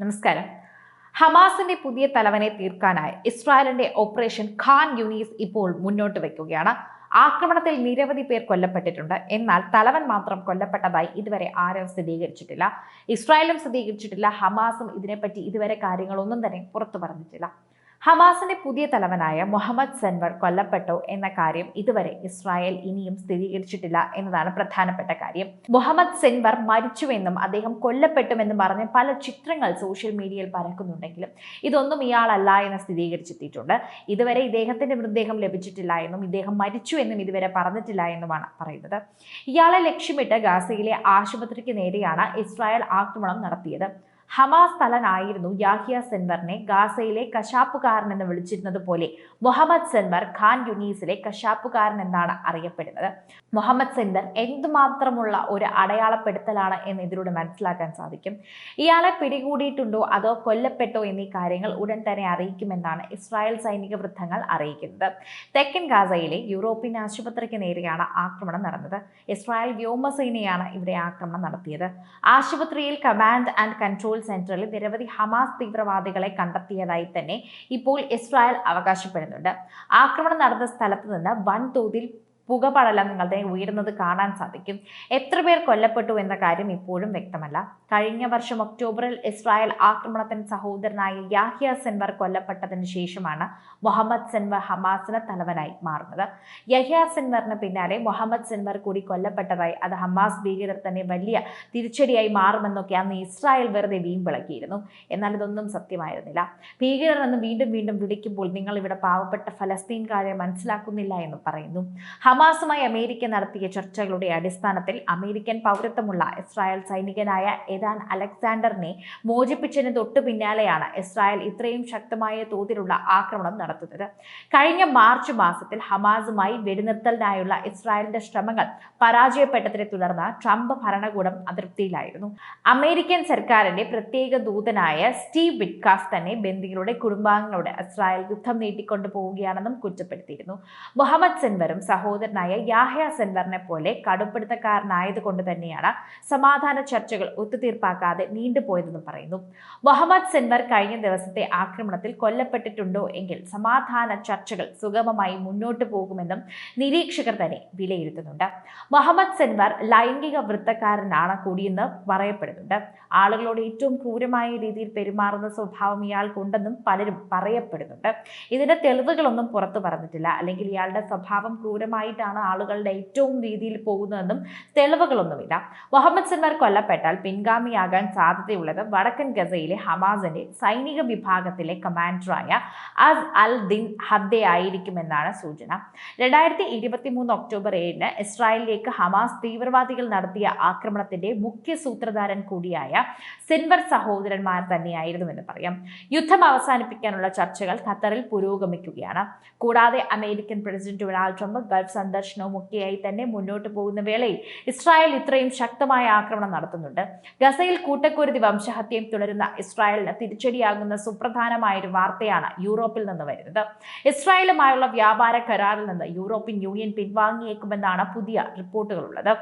നമസ്കാരം. ഹമാസിന്റെ പുതിയ തലവനെ തീർക്കാനായി ഇസ്രായേലിന്റെ ഓപ്പറേഷൻ ഖാൻ യുനീസ് ഇപ്പോൾ മുന്നോട്ട് വയ്ക്കുകയാണ് ആക്രമണത്തിൽ നിരവധി പേർ കൊല്ലപ്പെട്ടിട്ടുണ്ട്. എന്നാൽ തലവൻ മാത്രം കൊല്ലപ്പെട്ടതായി ഇതുവരെ ആരും സ്ഥിരീകരിച്ചിട്ടില്ല. ഇസ്രായേലും സ്ഥിരീകരിച്ചിട്ടില്ല. ഹമാസും ഇതിനെപ്പറ്റി ഇതുവരെ കാര്യങ്ങളൊന്നും തന്നെ പുറത്തു പറഞ്ഞിട്ടില്ല. ഹമാസിന്റെ പുതിയ തലവനായ മുഹമ്മദ് സെൻവർ കൊല്ലപ്പെട്ടോ എന്ന കാര്യം ഇതുവരെ ഇസ്രായേൽ ഇനിയും സ്ഥിരീകരിച്ചിട്ടില്ല എന്നതാണ് പ്രധാനപ്പെട്ട കാര്യം. മുഹമ്മദ് സെൻവർ മരിച്ചുവെന്നും അദ്ദേഹം കൊല്ലപ്പെട്ടുമെന്നും പറഞ്ഞ് പല ചിത്രങ്ങൾ സോഷ്യൽ മീഡിയയിൽ പരക്കുന്നുണ്ടെങ്കിലും ഇതൊന്നും ഇയാളല്ല എന്ന് സ്ഥിരീകരിച്ചെത്തിയിട്ടുണ്ട്. ഇതുവരെ ഇദ്ദേഹത്തിന്റെ മൃതദേഹം ലഭിച്ചിട്ടില്ല എന്നും ഇദ്ദേഹം മരിച്ചു എന്നും ഇതുവരെ പറഞ്ഞിട്ടില്ല എന്നുമാണ് പറയുന്നത്. ഇയാളെ ലക്ഷ്യമിട്ട് ഗാസയിലെ ആശുപത്രിക്ക് നേരെയാണ് ഇസ്രായേൽ ആക്രമണം നടത്തിയത്. ഹമാസ് തലനായിരുന്നു യാഹിയ സെൻവറിനെ ഗാസയിലെ കശാപ്പുകാരൻ എന്ന് വിളിച്ചിരുന്നത് പോലെ. മുഹമ്മദ് സെൻവർ ഖാൻ യുനീസിലെ കശാപ്പുകാരൻ എന്നാണ് അറിയപ്പെടുന്നത്. മുഹമ്മദ് സെൻവർ എന്തുമാത്രമുള്ള ഒരു അടയാളപ്പെടുത്തലാണ് എന്ന് ഇതിലൂടെ മനസ്സിലാക്കാൻ സാധിക്കും. ഇയാളെ പിടികൂടിയിട്ടുണ്ടോ അതോ കൊല്ലപ്പെട്ടോ എന്നീ കാര്യങ്ങൾ ഉടൻ തന്നെ അറിയിക്കുമെന്നാണ് ഇസ്രായേൽ സൈനിക വൃത്തങ്ങൾ അറിയിക്കുന്നത്. തെക്കൻ ഗാസയിലെ യൂറോപ്യൻ ആശുപത്രിക്ക് നേരെയാണ് ആക്രമണം നടന്നത്. ഇസ്രായേൽ വ്യോമസേനയാണ് ഇവിടെ ആക്രമണം നടത്തിയത്. ആശുപത്രിയിൽ കമാൻഡ് ആൻഡ് കൺട്രോൾ സെന്ററിൽ നിരവധി ഹമാസ് തീവ്രവാദികളെ കണ്ടെത്തിയതായി തന്നെ ഇപ്പോൾ ഇസ്രായേൽ അവകാശപ്പെടുന്നുണ്ട്. ആക്രമണം നടന്ന സ്ഥലത്ത് നിന്ന് വൻതോതിൽ പുകപടലം നിങ്ങളുടെ ഉയരുന്നത് കാണാൻ സാധിക്കും. എത്ര പേർ കൊല്ലപ്പെട്ടു എന്ന കാര്യം ഇപ്പോഴും വ്യക്തമല്ല. കഴിഞ്ഞ വർഷം ഒക്ടോബറിൽ ഇസ്രായേൽ ആക്രമണത്തിന് സഹോദരനായ യാഹിയ സെൻവർ കൊല്ലപ്പെട്ടതിന് ശേഷമാണ് മുഹമ്മദ് സെൻവർ ഹമാസിന് തലവനായി മാറുന്നത്. യഹിയ സെൻവറിന് പിന്നാലെ മുഹമ്മദ് സെൻവർ കൂടി കൊല്ലപ്പെട്ടതായി അത് ഹമാസ് ഭീകരർ തന്നെ വലിയ തിരിച്ചടിയായി മാറുമെന്നൊക്കെ അന്ന് ഇസ്രായേൽ വെറുതെ വീമ്പിളക്കിയിരുന്നു. എന്നാൽ ഇതൊന്നും സത്യമായിരുന്നില്ല. ഭീകരർ എന്ന് വീണ്ടും വീണ്ടും വിളിക്കുമ്പോൾ നിങ്ങൾ ഇവിടെ പാവപ്പെട്ട ഫലസ്തീൻകാരെ മനസ്സിലാക്കുന്നില്ല എന്ന് പറയുന്നു. ഹമാസുമായി അമേരിക്ക നടത്തിയ ചർച്ചകളുടെ അടിസ്ഥാനത്തിൽ അമേരിക്കൻ പൗരത്വമുള്ള ഇസ്രായേൽ സൈനികനായ എദാൻ അലക്സാണ്ടറിനെ മോചിപ്പിച്ചതിന് തൊട്ടു പിന്നാലെയാണ് ഇസ്രായേൽ ഇത്രയും ശക്തമായ തോതിലുള്ള ആക്രമണം നടത്തുന്നത്. കഴിഞ്ഞ മാർച്ച് മാസത്തിൽ ഹമാസുമായി വെടിനിർത്തലിനായുള്ള ഇസ്രായേലിന്റെ ശ്രമങ്ങൾ പരാജയപ്പെട്ടതിനെ തുടർന്ന് ട്രംപ് ഭരണകൂടം അതൃപ്തിയിലായിരുന്നു. അമേരിക്കൻ സർക്കാരിന്റെ പ്രത്യേക ദൂതനായ സ്റ്റീവ് വിറ്റ്കാഫ് തന്നെ ബന്ദികളുടെ കുടുംബാംഗങ്ങളോട് ഇസ്രായേൽ യുദ്ധം നീട്ടിക്കൊണ്ടു പോവുകയാണെന്നും കുറ്റപ്പെടുത്തിയിരുന്നു. മുഹമ്മദ് സെൻവറും സഹോദരനായ യാഹ്യ സെൻവറിനെ പോലെ കടുംപിടുത്തക്കാരനായതുകൊണ്ട് തന്നെയാണ് സമാധാന ചർച്ചകൾ ഒത്തുതീർപ്പാക്കാതെ നീണ്ടുപോയതെന്നും പറയുന്നു. മുഹമ്മദ് സെൻവർ കഴിഞ്ഞ ദിവസത്തെ ആക്രമണത്തിൽ കൊല്ലപ്പെട്ടിട്ടുണ്ടോ എങ്കിൽ സമാധാന ചർച്ചകൾ സുഗമമായി മുന്നോട്ട് പോകുമെന്നും നിരീക്ഷകർ തന്നെ വിലയിരുത്തുന്നുണ്ട്. മുഹമ്മദ് സെൻവർ ലൈംഗിക വൃത്തക്കാരനാണ് കൂടിയെന്ന് പറയപ്പെടുന്നുണ്ട്. ആളുകളോട് ഏറ്റവും ക്രൂരമായ രീതിയിൽ പെരുമാറുന്ന സ്വഭാവം ഇയാൾക്കുണ്ടെന്നും പലരും പറയപ്പെടുന്നുണ്ട്. ഇതിന്റെ തെളിവുകളൊന്നും പുറത്തു പറഞ്ഞിട്ടില്ല. അല്ലെങ്കിൽ ഇയാളുടെ സ്വഭാവം ക്രൂരമായിട്ടാണ് ആളുകളുടെ ഏറ്റവും രീതിയിൽ പോകുന്നതെന്നും തെളിവുകളൊന്നുമില്ല. മുഹമ്മദ് സെൻവർ കൊല്ലപ്പെട്ടാൽ പിൻഗാമിയാകാൻ സാധ്യതയുള്ളത് വടക്കൻ ഗസയിലെ ഹമാസിന്റെ സൈനിക വിഭാഗത്തിലെ കമാൻഡറായ അസ് അൽ ദിൻ ഹദ്ദെ ആയിരിക്കുമെന്നാണ് സൂചന. രണ്ടായിരത്തി ഇരുപത്തി മൂന്ന് ഒക്ടോബർ ഏഴിന് ഇസ്രായേലിലേക്ക് ഹമാസ് തീവ്രവാദികൾ നടത്തിയ ആക്രമണത്തിന്റെ മുഖ്യ സൂത്രധാരൻ കൂടിയായ സിൻവർ സഹോദരന്മാർ തന്നെയായിരുന്നുവെന്ന് പറയാം. യുദ്ധം അവസാനിപ്പിക്കാനുള്ള ചർച്ചകൾ ഖത്തറിൽ പുരോഗമിക്കുകയാണ്. കൂടാതെ American president Donald Trump Gulf സന്ദർശനവും ഒക്കെയായി തന്നെ മുന്നോട്ട് പോകുന്ന വേളയിൽ ഇസ്രായേൽ ഇത്രയും ശക്തമായ ആക്രമണം നടത്തുന്നുണ്ട്. ഗസയിൽ കൂട്ടക്കുരുതി വംശഹത്യയും തുടരുന്ന ഇസ്രായേലിന് തിരിച്ചടിയാകുന്ന സുപ്രധാനമായ ഒരു വാർത്തയാണ് യൂറോപ്പിൽ നിന്ന് വരുന്നത്. ഇസ്രായേലുമായുള്ള വ്യാപാര കരാറിൽ നിന്ന് യൂറോപ്യൻ യൂണിയൻ പിൻവാങ്ങിയേക്കുമെന്നാണ് പുതിയ റിപ്പോർട്ടുകളുള്ളത്.